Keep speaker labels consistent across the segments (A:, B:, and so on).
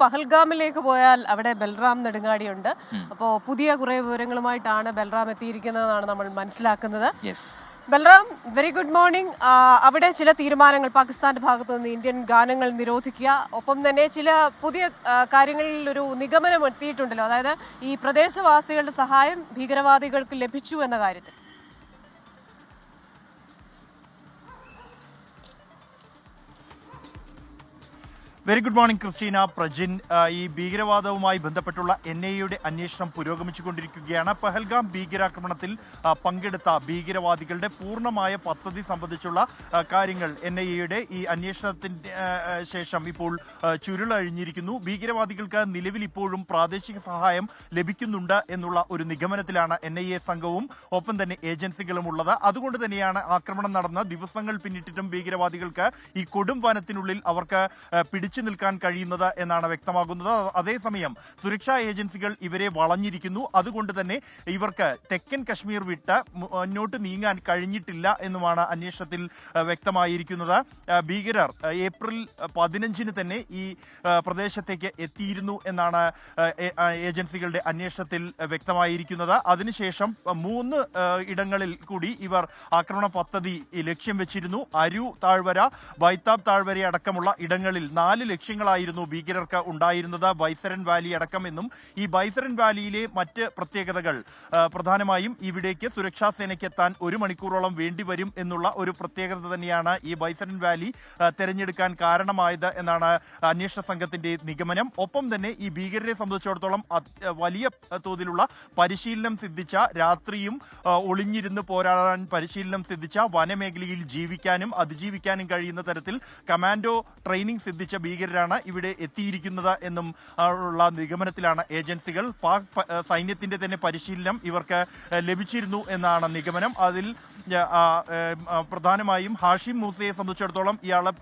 A: പഹൽഗാമിലേക്ക് പോയാൽ അവിടെ ബൽറാം നെടുങ്ങാടിയുണ്ട്. അപ്പോൾ പുതിയ കുറെ വിവരങ്ങളുമായിട്ടാണ് ബൽറാം എത്തിയിരിക്കുന്നതെന്നാണ് നമ്മൾ മനസ്സിലാക്കുന്നത്. ബൽറാം വെരി ഗുഡ് മോർണിംഗ് അവിടെ ചില തീരുമാനങ്ങൾ പാകിസ്ഥാന്റെ ഭാഗത്തു നിന്ന് ഇന്ത്യൻ ഗാനങ്ങൾ നിരോധിക്കുക ഒപ്പം തന്നെ ചില പുതിയ കാര്യങ്ങളിൽ ഒരു നിഗമനം എത്തിയിട്ടുണ്ടല്ലോ. അതായത് ഈ പ്രദേശവാസികളുടെ സഹായം ഭീകരവാദികൾക്ക് ലഭിച്ചു എന്ന കാര്യത്തിൽ.
B: Very good morning Christina Prajin ഈ ഭീകരവാദവുമായി ബന്ധപ്പെട്ടുള്ള എൻ ഐ എയുടെ അന്വേഷണം പുരോഗമിച്ചുകൊണ്ടിരിക്കുകയാണ്. പഹൽഗാം ഭീകരാക്രമണത്തിൽ പങ്കെടുത്ത ഭീകരവാദികളുടെ പൂർണമായ പദ്ധതി സംബന്ധിച്ചുള്ള കാര്യങ്ങൾ എൻ ഐ എയുടെ ഈ ആ, ശേഷം ഇപ്പോൾ ചുരുളഴിഞ്ഞിരിക്കുന്നു. ഭീകരവാദികൾക്ക് നിലവിൽ ഇപ്പോഴും പ്രാദേശിക സഹായം ലഭിക്കുന്നുണ്ട് എന്നുള്ള ഒരു നിഗമനത്തിലാണ് എൻ ഐ എ സംഘവും ഒപ്പം തന്നെ ഏജൻസികളും ഉള്ളത്. അതുകൊണ്ട് തന്നെയാണ് ആക്രമണം നടന്ന ദിവസങ്ങൾ പിന്നിട്ടിട്ടും ഭീകരവാദികൾക്ക് ഈ കൊടും വനത്തിനുള്ളിൽ അവർക്ക് ആ, പിടിച്ചു നിൽക്കാൻ കഴിയുന്നത് എന്നാണ് വ്യക്തമാകുന്നത്. അതേസമയം സുരക്ഷാ ഏജൻസികൾ ഇവരെ വളഞ്ഞിരിക്കുന്നു. അതുകൊണ്ട് തന്നെ ഇവർക്ക് തെക്കൻ കശ്മീർ വിട്ട് മുന്നോട്ട് നീങ്ങാൻ കഴിഞ്ഞിട്ടില്ല എന്നുമാണ് അന്വേഷണത്തിൽ വ്യക്തമായിരിക്കുന്നത്. ഭീകരർ ഏപ്രിൽ പതിനഞ്ചിന് തന്നെ ഈ പ്രദേശത്തേക്ക് എത്തിയിരുന്നു എന്നാണ് ഏജൻസികളുടെ അന്വേഷണത്തിൽ വ്യക്തമായിരിക്കുന്നത്. അതിനുശേഷം മൂന്ന് ഇടങ്ങളിൽ കൂടി ഇവർ ആക്രമണ പദ്ധതി ലക്ഷ്യം വെച്ചിരുന്നു. അരു താഴ്വര ബൈത്താബ് താഴ്വര അടക്കമുള്ള ഇടങ്ങളിൽ നാല് ലക്ഷ്യങ്ങളായിരുന്നു ഭീകരർക്ക് ഉണ്ടായിരുന്നത് ബൈസരൻ വാലി അടക്കമെന്നും ഈ ബൈസരൻ വാലിയിലെ മറ്റ് പ്രത്യേകതകൾ പ്രധാനമായും ഇവിടേക്ക് സുരക്ഷാ സേനയ്ക്ക് എത്താൻ ഒരു മണിക്കൂറോളം വേണ്ടിവരും എന്നുള്ള ഒരു പ്രത്യേകത തന്നെയാണ് ഈ ബൈസരൻ വാലി തെരഞ്ഞെടുക്കാൻ കാരണമായത് എന്നാണ് അന്വേഷണ സംഘത്തിന്റെ നിഗമനം. ഒപ്പം തന്നെ ഈ ഭീകരരെ സംബന്ധിച്ചിടത്തോളം വലിയ തോതിലുള്ള പരിശീലനം സിദ്ധിച്ച രാത്രിയും ഒളിഞ്ഞിരുന്ന് പോരാടാൻ പരിശീലനം സിദ്ധിച്ച വനമേഖലയിൽ ജീവിക്കാനും അതിജീവിക്കാനും കഴിയുന്ന തരത്തിൽ കമാൻഡോ ട്രെയിനിങ് സിദ്ധിച്ച ഭീകരരാണ് ഇവിടെ എത്തിയിരിക്കുന്നത് എന്നും ഉള്ള നിഗമനത്തിലാണ് ഏജൻസികൾ. പാക് സൈന്യത്തിന്റെ തന്നെ പരിശീലനം ഇവർക്ക് ലഭിച്ചിരുന്നു എന്നാണ് നിഗമനം. അതിൽ പ്രധാനമായും ഹാഷിം മൂസയെ സംബന്ധിച്ചിടത്തോളം ഇയാളെ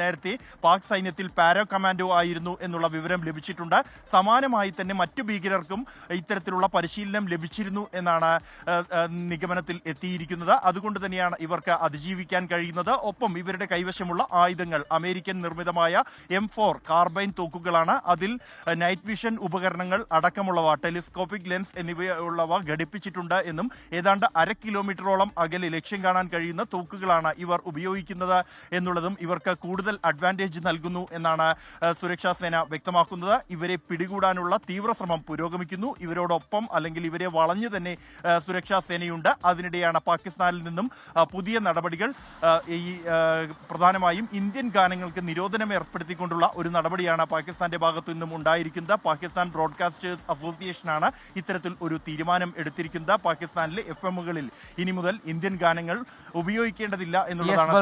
B: നേരത്തെ പാക് സൈന്യത്തിൽ പാരോ കമാൻഡോ ആയിരുന്നു എന്നുള്ള വിവരം ലഭിച്ചിട്ടുണ്ട്. സമാനമായി തന്നെ മറ്റു ഭീകരർക്കും ഇത്തരത്തിലുള്ള പരിശീലനം ലഭിച്ചിരുന്നു എന്നാണ് നിഗമനത്തിൽ എത്തിയിരിക്കുന്നത്. അതുകൊണ്ട് തന്നെയാണ് ഇവർക്ക് അതിജീവിക്കാൻ കഴിയുന്നത്. ഒപ്പം ഇവരുടെ കൈവശമുള്ള ആയുധങ്ങൾ അമേരിക്കൻ നിർമ്മിതമായ എം ഫോർ കാർബൈൻ തോക്കുകളാണ്. അതിൽ നൈറ്റ് വിഷൻ ഉപകരണങ്ങൾ അടക്കമുള്ളവ ടെലിസ്കോപ്പിക് ലെൻസ് എന്നിവയുള്ളവ ഘടിപ്പിച്ചിട്ടുണ്ട് എന്നും ഏതാണ്ട് അര കിലോമീറ്ററോളം അകലെ ലക്ഷ്യം കാണാൻ കഴിയുന്ന തോക്കുകളാണ് ഇവർ ഉപയോഗിക്കുന്നത് എന്നുള്ളതും ഇവർക്ക് കൂടുതൽ അഡ്വാന്റേജ് നൽകുന്നു എന്നാണ് സുരക്ഷാ സേന വ്യക്തമാക്കുന്നത്. ഇവരെ പിടികൂടാനുള്ള തീവ്ര ശ്രമം പുരോഗമിക്കുന്നു. ഇവരോടൊപ്പം അല്ലെങ്കിൽ ഇവരെ വളഞ്ഞു തന്നെ സുരക്ഷാ സേനയുണ്ട്. അതിനിടെയാണ് പാകിസ്ഥാനിൽ നിന്നും പുതിയ നടപടികൾ ഈ പ്രധാനമായും ഇന്ത്യൻ ഗാനങ്ങൾക്ക് നിരോധനം ഏർപ്പെടുത്തിക്കൊണ്ടുള്ള ഒരു നടപടിയാണ് പാകിസ്ഥാന്റെ ഭാഗത്തു നിന്നും ഉണ്ടായിരിക്കുന്നത്. പാകിസ്ഥാൻ ബ്രോഡ്കാസ്റ്റേഴ്സ് അസോസിയേഷനാണ് ഇത്തരത്തിൽ ഒരു തീരുമാനം എടുത്തിരിക്കുന്നത്. പാകിസ്ഥാനിലെ എഫ് എമ്മുകളിൽ ഇനി മുതൽ ഇന്ത്യൻ ഗാനങ്ങൾ ഉപയോഗിക്കേണ്ടതില്ല എന്നുള്ളതാണ്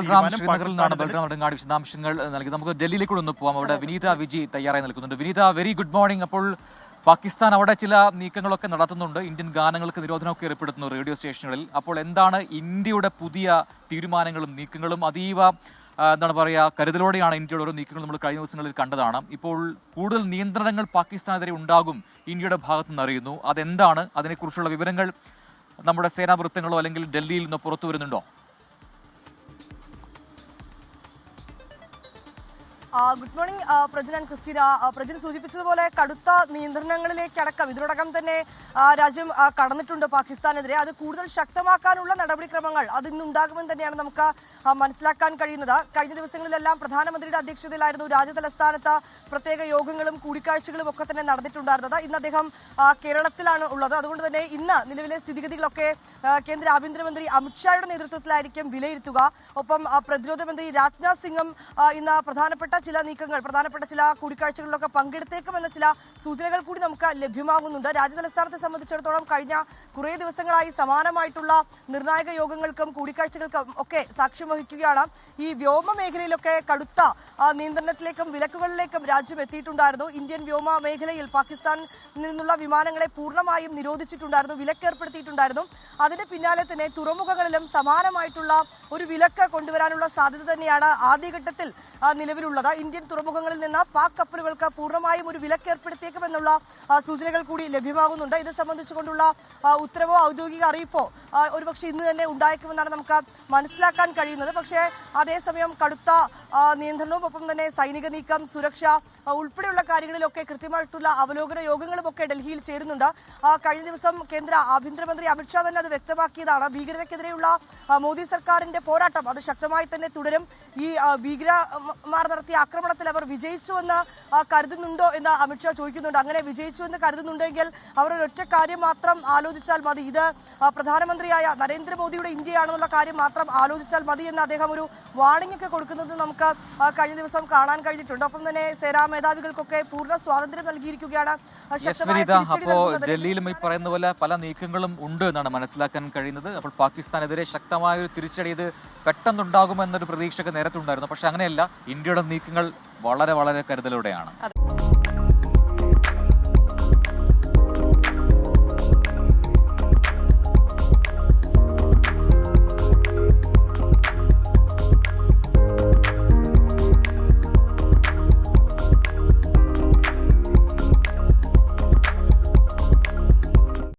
C: വിശദാംശങ്ങൾ നൽകി. നമുക്ക് ഡൽഹിയിലേക്ക് ഒന്ന് പോവാം. അവിടെ വിനീത വിജി തയ്യാറായി നിൽക്കുന്നുണ്ട്. വിനീത വെരി ഗുഡ് മോർണിംഗ് അപ്പോൾ പാകിസ്ഥാൻ അവിടെ ചില നീക്കങ്ങളൊക്കെ നടത്തുന്നുണ്ട്. ഇന്ത്യൻ ഗാനങ്ങൾക്ക് നിരോധനമൊക്കെ ഏർപ്പെടുത്തുന്നു റേഡിയോ സ്റ്റേഷനുകളിൽ. അപ്പോൾ എന്താണ് ഇന്ത്യയുടെ പുതിയ തീരുമാനങ്ങളും നീക്കങ്ങളും? അതീവ എന്താണ് പറയുക കരുതലോടെയാണ് ഇന്ത്യയുടെ ഓരോ നീക്കങ്ങൾ നമ്മൾ കഴിഞ്ഞ ദിവസങ്ങളിൽ കണ്ടതാണ്. ഇപ്പോൾ കൂടുതൽ നിയന്ത്രണങ്ങൾ പാകിസ്ഥാനെതിരെ ഉണ്ടാകും ഇന്ത്യയുടെ ഭാഗത്തു നിന്ന് അറിയുന്നു. അതെന്താണ്? അതിനെക്കുറിച്ചുള്ള വിവരങ്ങൾ നമ്മുടെ സേനാ വൃത്തങ്ങളോ അല്ലെങ്കിൽ ഡൽഹിയിൽ നിന്ന് പുറത്തു വരുന്നുണ്ടോ?
D: Good morning Prajin and Christina. Prajin സൂചിപ്പിച്ചതുപോലെ കടുത്ത നിയന്ത്രണങ്ങളിലേക്കടക്കം ഇതിനോടകം തന്നെ രാജ്യം കടന്നിട്ടുണ്ട് പാകിസ്ഥാനെതിരെ. അത് കൂടുതൽ ശക്തമാക്കാനുള്ള നടപടിക്രമങ്ങൾ അത് ഇന്നുണ്ടാകുമെന്ന് തന്നെയാണ് നമുക്ക് മനസ്സിലാക്കാൻ കഴിയുന്നത്. കഴിഞ്ഞ ദിവസങ്ങളിലെല്ലാം പ്രധാനമന്ത്രിയുടെ അധ്യക്ഷതയിലായിരുന്നു രാജ്യതലസ്ഥാനത്ത് പ്രത്യേക യോഗങ്ങളും കൂടിക്കാഴ്ചകളും ഒക്കെ തന്നെ നടന്നിട്ടുണ്ടായിരുന്നത്. ഇന്ന് അദ്ദേഹം കേരളത്തിലാണ് ഉള്ളത്. അതുകൊണ്ട് തന്നെ ഇന്ന് നിലവിലെ സ്ഥിതിഗതികളൊക്കെ കേന്ദ്ര ആഭ്യന്തരമന്ത്രി അമിത്ഷായുടെ നേതൃത്വത്തിലായിരിക്കും വിലയിരുത്തുക. ഒപ്പം പ്രതിരോധ മന്ത്രി രാജ്നാഥ് സിംഗും ഇന്ന് പ്രധാനപ്പെട്ട ചില നീക്കങ്ങൾ പ്രധാനപ്പെട്ട ചില കൂടിക്കാഴ്ചകളിലൊക്കെ പങ്കെടുത്തേക്കുമെന്ന ചില സൂചനകൾ കൂടി നമുക്ക് ലഭ്യമാകുന്നുണ്ട്. രാജ്യതലസ്ഥാനത്തെ സംബന്ധിച്ചിടത്തോളം കഴിഞ്ഞ കുറേ ദിവസങ്ങളായി സമാനമായിട്ടുള്ള നിർണായക യോഗങ്ങൾക്കും കൂടിക്കാഴ്ചകൾക്കും ഒക്കെ സാക്ഷ്യം വഹിക്കുകയാണ്. ഈ വ്യോമ മേഖലയിലൊക്കെ കടുത്ത നിയന്ത്രണത്തിലേക്കും വിലക്കുകളിലേക്കും രാജ്യം എത്തിയിട്ടുണ്ടായിരുന്നു. ഇന്ത്യൻ വ്യോമ മേഖലയിൽ പാകിസ്ഥാനിൽ നിന്നുള്ള വിമാനങ്ങളെ പൂർണമായും നിരോധിച്ചിട്ടുണ്ടായിരുന്നു വിലക്ക് ഏർപ്പെടുത്തിയിട്ടുണ്ടായിരുന്നു അതിന് പിന്നാലെ തന്നെ തുറമുഖങ്ങളിലും സമാനമായിട്ടുള്ള ഒരു വിലക്ക് കൊണ്ടുവരാനുള്ള സാധ്യത തന്നെയാണ് ആദ്യഘട്ടത്തിൽ ആ, ഇന്ത്യൻ തുറമുഖങ്ങളിൽ നിന്ന് പാക് കപ്പലുകൾക്ക് പൂർണമായും ഒരു വിലക്ക് ഏർപ്പെടുത്തിയേക്കുമെന്നുള്ള സൂചനകൾ കൂടി ലഭ്യമാകുന്നുണ്ട്. ഇത് സംബന്ധിച്ചുകൊണ്ടുള്ള ഉത്തരവോ ഔദ്യോഗിക അറിയിപ്പോ ഒരുപക്ഷെ ഇന്ന് തന്നെ ഉണ്ടായേക്കുമെന്നാണ് നമുക്ക് മനസ്സിലാക്കാൻ കഴിയുന്നത്. പക്ഷേ അതേസമയം കടുത്ത നിയന്ത്രണവും ഒപ്പം തന്നെ സൈനിക നീക്കം സുരക്ഷ ഉൾപ്പെടെയുള്ള കാര്യങ്ങളിലൊക്കെ കൃത്യമായിട്ടുള്ള അവലോകന യോഗങ്ങളും ഒക്കെ ഡൽഹിയിൽ ചേരുന്നുണ്ട്. കഴിഞ്ഞ ദിവസം കേന്ദ്ര ആഭ്യന്തരമന്ത്രി അമിത്ഷാ തന്നെ അത് വ്യക്തമാക്കിയതാണ്. ഭീകരതയ്ക്കെതിരെയുള്ള മോദി സർക്കാരിന്റെ പോരാട്ടം അത് ശക്തമായി തന്നെ തുടരും. ഈ ഭീകരമാർ നടത്തിയ ആക്രമണത്തിൽ അവർ വിജയിച്ചുവെന്ന് കരുതുന്നുണ്ടോ എന്ന് അമിത്ഷാ ചോദിക്കുന്നുണ്ട്. അങ്ങനെ വിജയിച്ചു എന്ന് കരുതുന്നുണ്ടെങ്കിൽ അവർ ഒരൊറ്റ കാര്യം മാത്രം ആലോചിച്ചാൽ മതി. ഇത് പ്രധാനമന്ത്രിയായ നരേന്ദ്രമോദിയുടെ ഇന്ത്യയാണെന്നുള്ള കാര്യം മാത്രം ആലോചിച്ചാൽ മതി എന്ന് അദ്ദേഹം ഒരു വാർണിംഗ് ഒക്കെ കൊടുക്കുന്നത് നമുക്ക് കഴിഞ്ഞ ദിവസം കാണാൻ കഴിഞ്ഞിട്ടുണ്ട്. ഒപ്പം തന്നെ സേനാ മേധാവികൾക്കൊക്കെ പൂർണ സ്വാതന്ത്ര്യം നൽകിയിരിക്കുകയാണ്.
C: അപ്പോ ഡൽഹിയിലും ഈ പറയുന്ന പോലെ പല നീക്കങ്ങളും ഉണ്ട് എന്നാണ് മനസ്സിലാക്കാൻ കഴിയുന്നത്. അപ്പോൾ പാകിസ്ഥാനെതിരെ ശക്തമായ ഒരു തിരിച്ചടി ഇത് പെട്ടെന്നുണ്ടാകുമെന്നൊരു പ്രതീക്ഷയൊക്കെ നേരത്തെ ഉണ്ടായിരുന്നു. പക്ഷെ അങ്ങനെയല്ല ഇന്ത്യയുടെ നീക്കങ്ങൾ വളരെ വളരെ കരുതലോടെയാണ്.